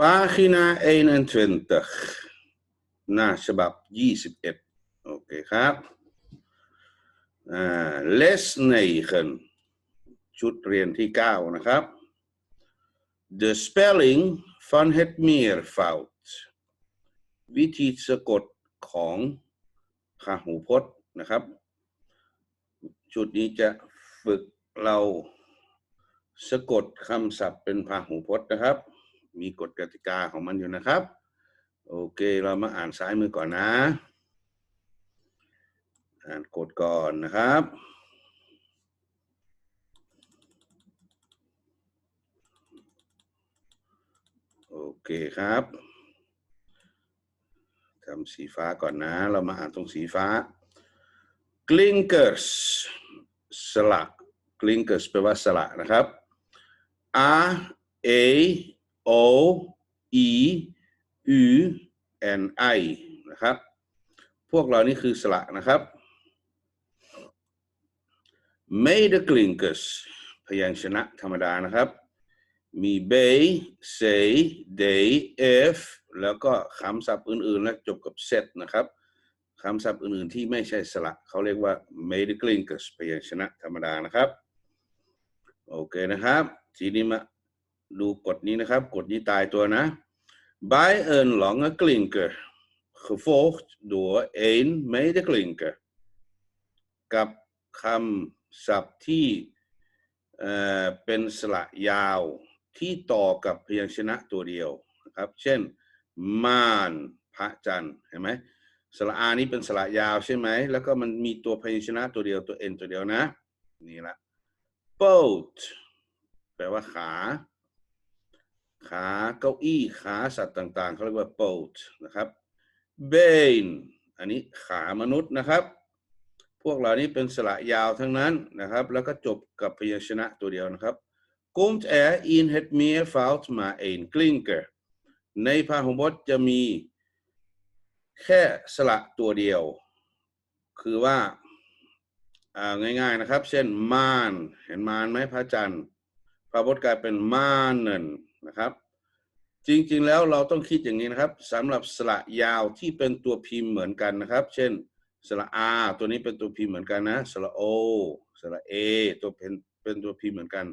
pagina 21 หน้าฉบับ 21 โอเคครับอ่า les 9 ชุดเรียนที่ 9 นะครับ the spelling van het meervoud วิธีสะกดของพหูพจน์นะครับ ชุดนี้จะฝึกเราสะกดคำศัพท์เป็นพหูพจน์นะครับ มีกฎกติกาของมันอยู่นะครับ โอเค เรามาอ่านซ้ายมือก่อนนะ อ่านกฎก่อนนะครับโอเคครับทำสีฟ้าก่อนนะ เรามาอ่านตรงสีฟ้า clinkers สละ clinkers แปลว่าสละนะครับ a a o e u n i นะครับ พวกเรานี่คือสระนะครับ made clinkers พยัญชนะธรรมดานะครับ มี bay say they f แล้วก็คำศัพท์อื่นๆและจบกับ set นะครับคำศัพท์อื่นๆที่ไม่ใช่สระเขาเรียกว่า made clinkers พยัญชนะธรรมดานะครับ โอเคนะครับ ทีนี้มา ดูกฎนี้นะครับ กฎนี้ตายตัวนะ by een lange klinker gevolgd door één mede klinker กับคำศัพท์ที่เอ่อเป็นสระยาวที่ต่อกับพยัญชนะตัวเดียวนะครับ เช่น ม่านพระจันทร์เห็นไหมสระอานี้เป็นสระยาวใช่ไหม แล้วก็มันมีตัวพยัญชนะตัวเดียวตัว n ตัวเดียวนะ นี่ละ boat แปลว่าขา ขาเก้าอี้ขาสัตว์ต่าง ๆเขาเรียกว่า boat นะครับ bane อันนี้ขามนุษย์นะครับ พวกเหล่านี้เป็นสระยาวทั้งนั้นนะครับ แล้วก็จบกับพยัญชนะตัวเดียวนะครับ komt er in het meervoud maar één klinker ในพหูพจน์จะมีแค่สระตัวเดียว คือว่าอ่าง่ายๆนะครับ เช่นม่าน เห็นม่านไหมพระจันทร์พระพจน์กลายเป็นม่านเนิน นะครับ จริงๆแล้วเราต้องคิดอย่างนี้นะครับสำหรับสระยาวที่เป็นตัวพิมพ์เหมือนกันนะครับ เช่นสระอาตัวนี้เป็นตัวพิมพ์เหมือนกันนะสระโอสระเอตัวเป็นเป็นตัวพิมพ์เหมือนกัน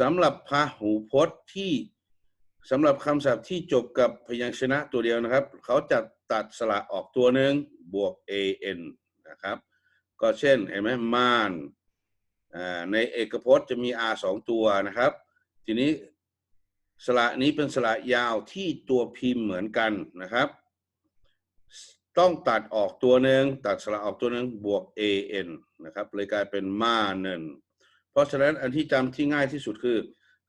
สำหรับพหูพจน์ที่สำหรับคำศัพท์ที่จบกับพยัญชนะตัวเดียวนะครับ เขาจะตัดสระออกตัวหนึ่งบวก an นะครับ ก็เช่นเห็นไหมม่านในเอกพจน์จะมี r สองตัวนะครับ ทีนี้ สระนี้เป็นสระยาวที่ตัวพิมพ์เหมือนกันนะครับ ต้องตัดออกตัวหนึ่งตัดสระออกตัวหนึ่งบวก an นะครับเลยกลายเป็นม่าเนินเพราะฉะนั้นอันที่จำที่ง่ายที่สุดคือ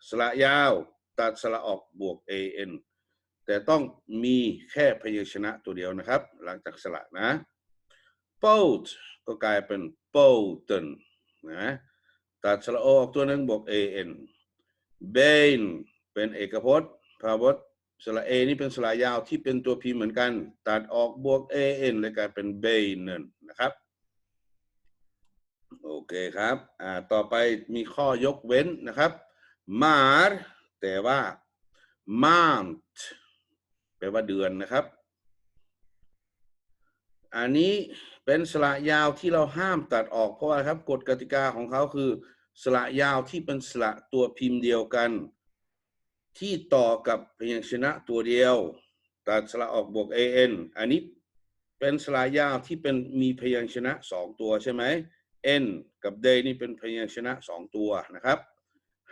สระยาวตัดสระออกบวก an แต่ต้องมีแค่พยัญชนะตัวเดียวนะครับ หลังจากสระนะ boat ก็กลายเป็น boaten นะตัดสระออกตัวหนึ่งบวก an bane เป็นเอกพจน์พาพจน์สระ a นี่เป็นสระยาวที่เป็นตัวพิมพ์เหมือนกัน ตัดออกบวก an เลยกลายเป็น banen นะครับ โอเคครับอ่าต่อไปมีข้อยกเว้นนะครับ maar แต่ว่า maand แปลว่าเดือนนะครับ อันนี้เป็นสระยาวที่เราห้ามตัดออกเพราะอะไรครับกฎกติกาของเขาคือสระยาวที่เป็นสระตัวพิมพ์เดียวกัน ที่ต่อกับพยัญชนะตัวเดียว ตัดสระออกบวก an อันนี้เป็นสระยาวที่เป็นมีพยัญชนะสองตัวใช่ไหม n กับ day นี่เป็นพยัญชนะสองตัวนะครับ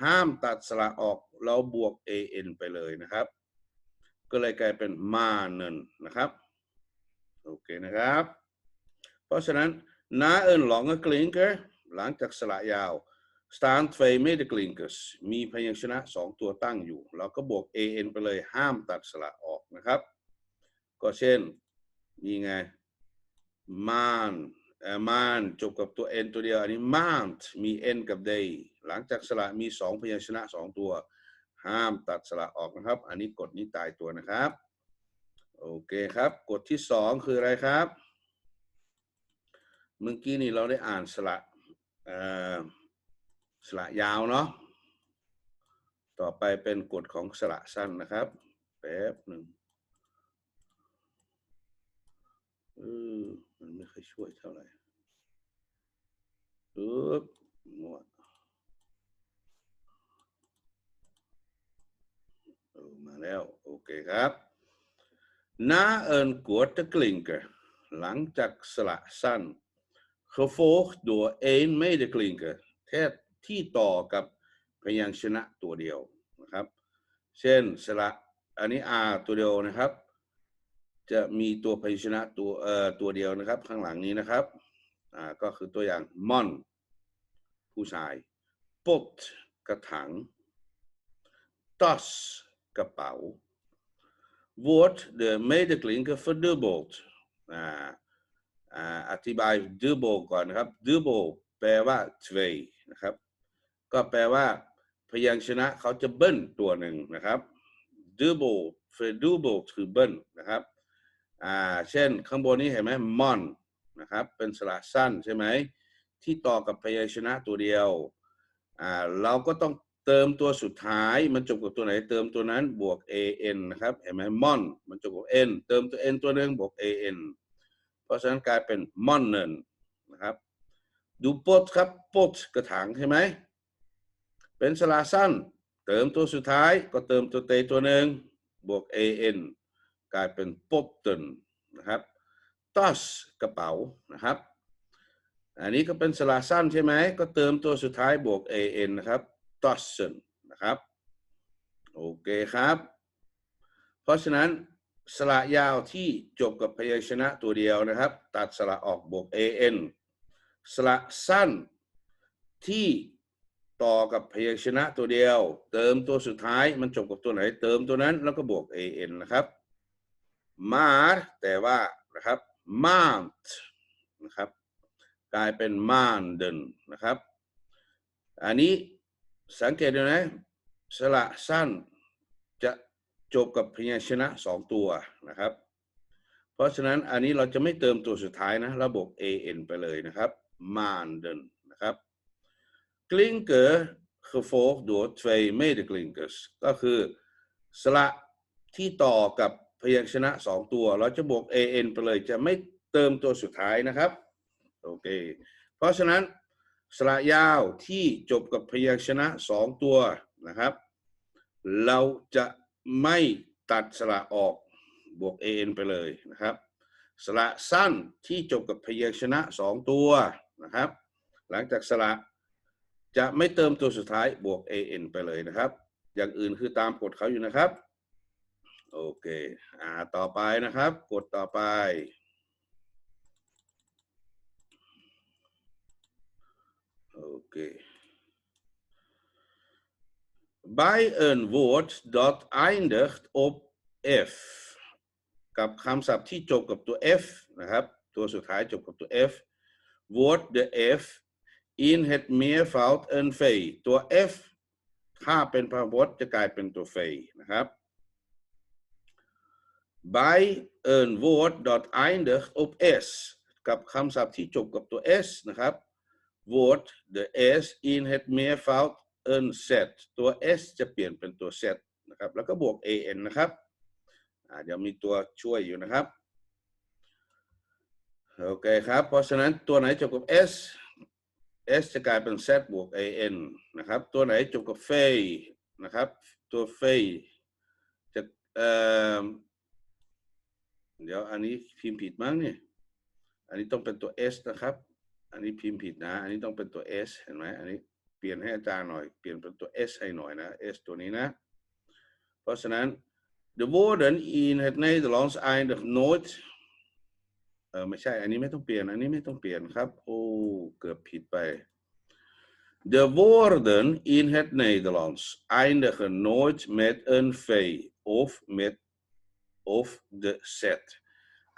ห้ามตัดสระออกเราบวก an ไปเลยนะครับ ก็เลยกลายเป็นมาเนินนะครับโอเคนะครับ เพราะฉะนั้น na een lange klinker หลังจากสระยาว staan twee medeklinkers มีพยัญชนะสองตัวตั้งอยู่ เราก็บวก an ไปเลยห้ามตัดสระออกนะครับ ก็เช่นนี่ไง man เอ่อ man จบกับตัว n ตัวเดียว อันนี้ mount มี n กับ day หลังจากสระมีสองพยัญชนะสองตัว ห้ามตัดสระออกนะครับ อันนี้กฎนี้ตายตัวนะครับ โอเคครับ กฎที่สองคืออะไรครับ เมื่อกี้นี่เราได้อ่านสระอ่อ สระยาวเนาะต่อไปเป็นกฎของสระสั้นนะครับไปป๊บหนึ่งเออมันไม่ค่อยช่วยเท่าไหร่ปึ๊บมั่วเออมาแล้ว โอเคครับ Na een korte klinker หลังจากสระสั้น gevolgd door één medeklinker แที่ต่อกับพยัญชนะตัวเดียวนะครับ เช่นสระอันนี้ R ตัวเดียวนะครับ จะมีตัวพยัญชนะตัวเอ่อตัวเดียวนะครับ ข้างหลังนี้นะครับอ่าก็คือตัวอย่าง mon ผู้ชาย pot กระถาง tas กระเป๋า wordt de medeklinker verdubbeld อ่าอ่าอธิบาย double ก่อนนะครับ double แปลว่า twee นะครับ ก็แปลว่า พยัญชนะเขาจะเบิ้ลตัวหนึ่งนะครับ double verdubbeld คือเบิ้ลนะครับอ่าเช่นข้างบนนี้เห็นไหม mon นะครับ เป็นสระสั้นใช่ไหม ที่ต่อกับพยัญชนะตัวเดียวอ่าเราก็ต้องเติมตัวสุดท้ายมันจบกับตัวไหน เติมตัวนั้นบวก an นะครับเห็นไหม mon มันจบกับ n เติมตัว n ตัวหนึ่งบวก an เพราะฉะนั้นกลายเป็น monnen นะครับ ดูปดครับปดกระถางใช่ไหม เป็นสระสั้น เติมตัวสุดท้ายก็เติมตัวเตตัวหนึ่งบวก an กลายเป็น potten นะครับ tas กระเป๋านะครับ อันนี้ก็เป็นสระสั้นใช่ไหมก็เติมตัวสุดท้ายบวก an นะครับ tassen นะครับโอเคครับ เพราะฉะนั้นสระยาวที่จบกับพยัญชนะตัวเดียวนะครับ ตัดสระออกบวก an สระสั้นที่ ต่อกับพยัญชนะตัวเดียว เติมตัวสุดท้ายมันจบกับตัวไหน เติมตัวนั้นแล้วก็บวก an นะครับ maar แต่ว่านะครับ maand นะครับกลายเป็น maanden นะครับ อันนี้สังเกตดูนะสระสั้นจะจบกับพยัญชนะสองตัวนะครับ เพราะฉะนั้นอันนี้เราจะไม่เติมตัวสุดท้ายนะ ระบบ an ไปเลยนะครับ maanden นะครับ klinker gevolgd door twee medeklinkers ก็คือสระที่ต่อกับพยัญชนะสองตัว เราจะบวก an ไปเลยจะไม่เติมตัวสุดท้ายนะครับ โอเค เพราะฉะนั้นสระยาวที่จบกับพยัญชนะสองตัวนะครับ เราจะไม่ตัดสระออกบวก an ไปเลยนะครับ สระสั้นที่จบกับพยัญชนะสองตัวนะครับ หลังจากสระ จะไม่เติมตัวสุดท้ายบวก an ไปเลยนะครับ อย่างอื่นคือตามกฎเขาอยู่นะครับ โอเค อ่า ต่อไปนะครับกฎต่อไป โอเค Bij een woord dat eindigt op f กับคำศัพท์ที่จบกับตัว f นะครับ ตัวสุดท้ายจบกับตัว f wordt de f in het meervoud een v ตัว f ถ้าเป็นพหูพจน์จะกลายเป็นตัว v นะครับ Bij een woord dat eindigt op s กับคำศัพท์ที่จบกับตัว s นะครับ wordt de s in het meervoud een z ตัว s จะเปลี่ยนเป็นตัว z นะครับ แล้วก็บวก an นะครับเดี๋ยวมีตัวช่วยอยู่นะครับ โอเคครับ เพราะฉะนั้นตัวไหนจบกับ s s จะกลายเป็น z บวก an นะครับ ตัวไหนจบกับเฟยนะครับ ตัวเฟยจะเอ่อเดี๋ยวอันนี้พิมพ์ผิดมั้งเนี่ย อันนี้ต้องเป็นตัว s นะครับ อันนี้พิมพ์ผิดนะ อันนี้ต้องเป็นตัว s เห็นไหมอันนี้เปลี่ยนให้อาจารย์หน่อย เปลี่ยนเป็นตัว s ให้หน่อยนะ s ตัวนี้นะ เพราะฉะนั้น de woorden in het Nederlands eindigt nooit ออไม่ใช่ อันนี้ไม่ต้องเปลี่ยน อันนี้ไม่ต้องเปลี่ยนครับ โอ้ เกือบผิดไป De woorden in het Nederlands eindigen nooit met een v of met of de z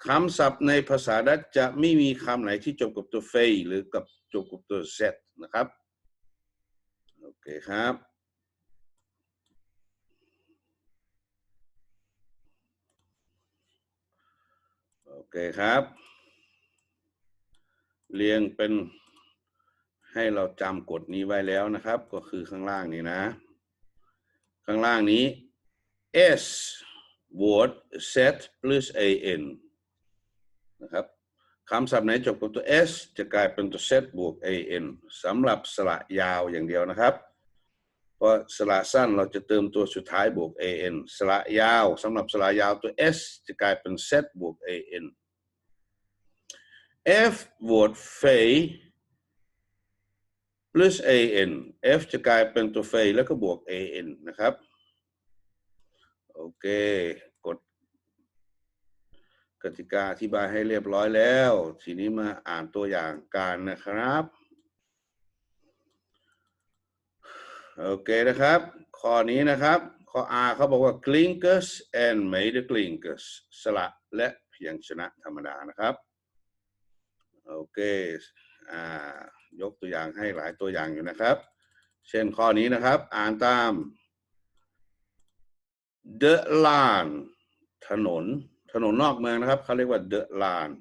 คำศัพท์ในภาษาดัตจะไม่มีคำไหนที่จบกับตัว v หรือกับจบกับตัว z นะครับ โอเคครับโอเคครับ เรียงเป็นให้เราจำกฎนี้ไว้แล้วนะครับ ก็คือข้างล่างนี้นะ ข้างล่างนี้ s word set plus an นะครับคำศัพท์ไหนจบกับตัว s จะกลายเป็นตัว set บวก an สำหรับสระยาวอย่างเดียวนะครับ เพราะสระสั้นเราจะเติมตัวสุดท้ายบวก an สระยาวสำหรับสระยาวตัว s จะกลายเป็น set บวก an f word fay plus an f จะกลายเป็นตัว fay แล้วก็บวก an นะครับ โอเค กดกติกาอธิบายให้เรียบร้อยแล้ว ทีนี้มาอ่านตัวอย่างการนะครับ โอเคนะครับ ข้อนี้นะครับข้อ R เขาบอกว่า clinkers and made clinkers สระและพยัญชนะธรรมดานะครับ โอเคอ่ายกตัวอย่างให้หลายตัวอย่างอยู่นะครับ เช่นข้อนี้นะครับ อ่านตาม the line ถนน ถนนนอกเมืองนะครับเขาเรียกว่า the line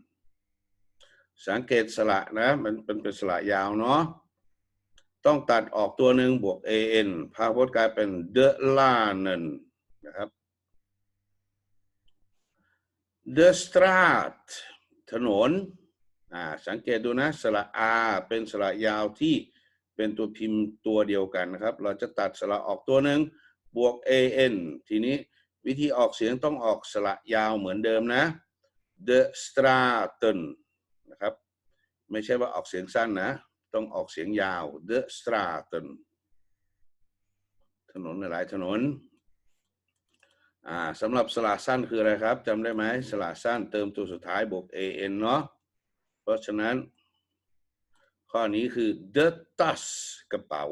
สังเกตสระนะ มันเป็นเป็นสระยาวเนาะต้องตัดออกตัวหนึ่งบวก an พาพจน์กลายเป็น the line นะครับ the strat ถนน สังเกตดูนะสระ r เป็นสระยาวที่เป็นตัวพิมพ์ตัวเดียวกันนะครับ เราจะตัดสระออกตัวหนึ่งบวก an ทีนี้วิธีออกเสียงต้องออกสระยาวเหมือนเดิมนะ the straten นะครับ ไม่ใช่ว่าออกเสียงสั้นนะ ต้องออกเสียงยาว the straten ถนนหลายถนนอ่าสำหรับสระสั้นคืออะไรครับจำได้ไหมสระสั้นเติมตัวสุดท้ายบวก an เนาะ ราะฉะนั้น ข้อนี้คือ the tas กระเป๋า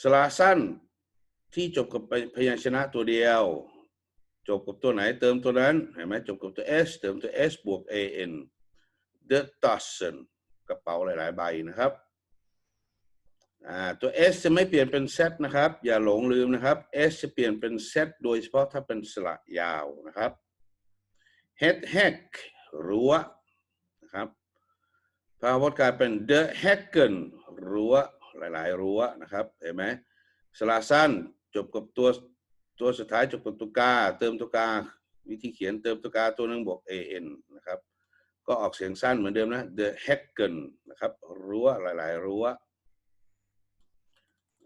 สระสั้นที่จบกับพยัญชนะตัวเดียว จบกับตัวไหนเติมตัวนั้นเห็นไหมจบกับตัว s เติมตัว s บวก an the tassen กระเป๋าหลาย ๆ ใบนะครับตัว s จะไม่เปลี่ยนเป็น set นะครับ อย่าหลงลืมนะครับ s จะเปลี่ยนเป็น set โดยเฉพาะถ้าเป็นสระยาวนะครับ head hack รั้วนะครับพาพจน์กลายเป็น the hacken รั้วหลายๆ รั้วนะครับเห็นไหมสระสั้นจบกับตัวตัวสุดท้ายจบกับตัวกา เติมตัวกา วิธีเขียนเติมตัวกาตัวหนึงบวก an นะครับก็ออกเสียงสั้นเหมือนเดิมนะ the hacken นะครับรั้วหลายๆ รั้ว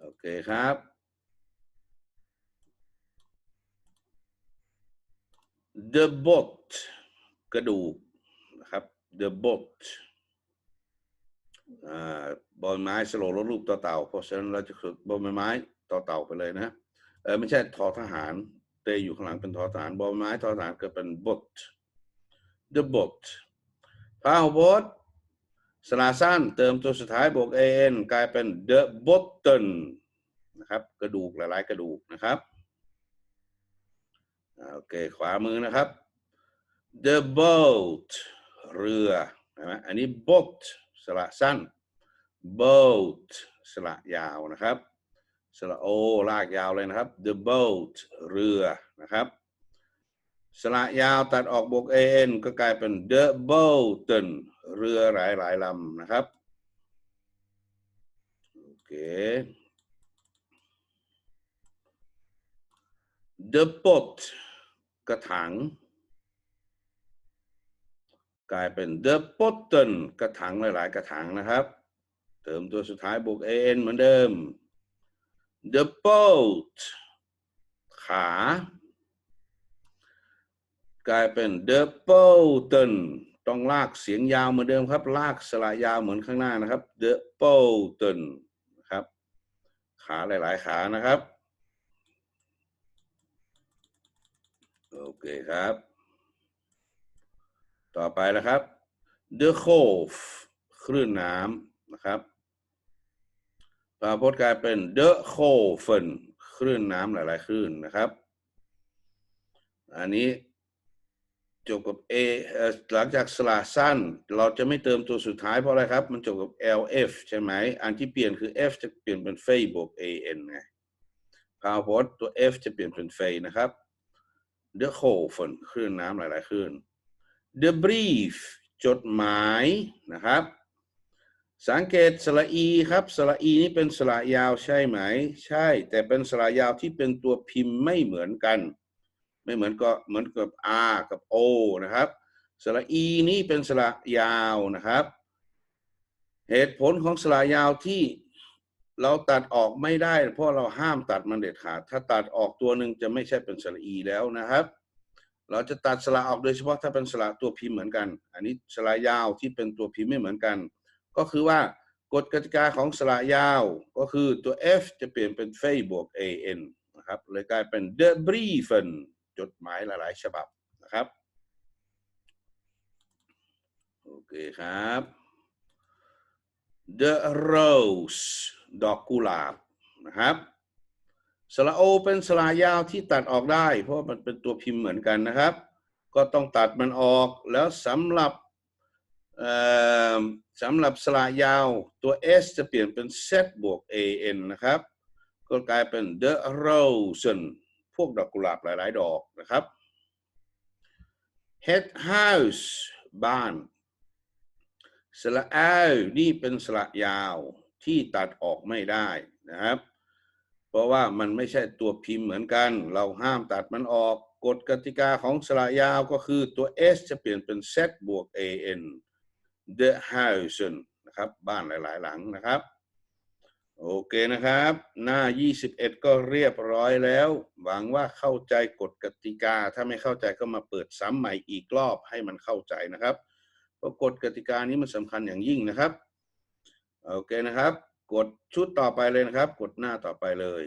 โอเคครับ the boat กระดูกนะครับ the boat อ่าบอลไม้สโลว์ลดรูปต่อเต่า เพราะฉะนั้นเราจะฝึกบอลไม้ต่อเต่าไปเลยนะเออไม่ใช่ทอทหารเตยอยู่ข้างหลังเป็นทอทหาร บอลไม้ทอทหารเกิดเป็น boat the boat พาหบดสระสั้นเติมตัวสุดท้ายบวก an กลายเป็น the botten นะครับ กระดูกหลายๆ กระดูกนะครับโอเค ขวามือนะครับ the boat เรือนไหมอันนี้ boat สระสั้น boat สระยาวนะครับ สระโอลากยาวเลยนะครับ the boat เรือนะครับสระยาวตัดออกบวก an ก็กลายเป็น the boaten เรือหลายหลายลำนะครับ โอเค the pot กระถาง กลายเป็น the potten กระถางหลาย ๆ กระถางนะครับ เติมตัวสุดท้ายบวก an เหมือนเดิม the boat ขา กลายเป็น the boaten ต้องลากเสียงยาวเหมือนเดิมครับ ลากสระยาวเหมือนข้างหน้านะครับ the boaten นะครับ ขาหลาย ๆ ขานะครับ โอเคครับ ต่อไปนะครับ the cove คลื่นน้ำนะครับพาพจน์กลายเป็น the coven คลื่นน้ำหลาย ๆ คลื่นนะครับ อันนี้จบกับ a เอหลังจากสระสั้น เราจะไม่เติมตัวสุดท้ายเพราะอะไรครับ มันจบกับ lf ใช่ไหม อันที่เปลี่ยนคือ f จะเปลี่ยนเป็นเฟยบวก an ไงพาพจน์ตัว f จะเปลี่ยนเป็นเฟยนะครับ the coven คลื่นน้ำหลาย ๆ คลื่น the brief จดหมายนะครับ สังเกตสระอีครับสระอีนี่เป็นสระยาวใช่ไหม ใช่ แต่เป็นสระยาวที่เป็นตัวพิมพ์ไม่เหมือนกัน ไม่เหมือนก็เหมือนกับ R กับ O นะครับสระ E นี่เป็นสระยาวนะครับ เหตุผลของสระยาวที่เราตัดออกไม่ได้ เพราะเราห้ามตัดมันเด็ดขาด ถ้าตัดออกตัวหนึ่งจะไม่ใช่เป็นสระ E แล้วนะครับ เราจะตัดสระออกโดยเฉพาะถ้าเป็นสระตัวพิมพ์เหมือนกัน อันนี้สระยาวที่เป็นตัวพิมพ์ไม่เหมือนกัน ก็คือว่ากฎกติกาของสระยาวก็คือตัว F จะเปลี่ยนเป็นเฟยบวก an นะครับเลยกลายเป็น the briefen จดหมายหลาย ๆ ฉบับนะครับโอเคครับ the rose ดอกกุหลาบนะครับ สระโอเป็นสระยาวที่ตัดออกได้ เพราะมันเป็นตัวพิมพ์เหมือนกันนะครับ ก็ต้องตัดมันออกแล้วสำหรับสำหรับสระยาวตัว s จะเปลี่ยนเป็น z บวก an นะครับ ก็กลายเป็น the rose พวกดอกกุหลาบหลาย ๆ ดอกนะครับ head house บ้าน สระอนี่เป็นสระยาวที่ตัดออกไม่ได้นะครับ เพราะว่ามันไม่ใช่ตัวพิมพ์เหมือนกัน เราห้ามตัดมันออกกฎกติกาของสระยาวก็คือตัว s จะเปลี่ยนเป็น z บวก an the house นะครับ บ้านหลาย ๆ หลังนะครับ โอเคนะครับ หน้า 21 ก็เรียบร้อยแล้ว หวังว่าเข้าใจกฎกติกา ถ้าไม่เข้าใจก็มาเปิดซ้ำใหม่อีกรอบให้มันเข้าใจนะครับ เพราะกฎกติกานี้มันสำคัญอย่างยิ่งนะครับ โอเคนะครับ ดชุดต่อไปเลยนะครับ กดหน้าต่อไปเลย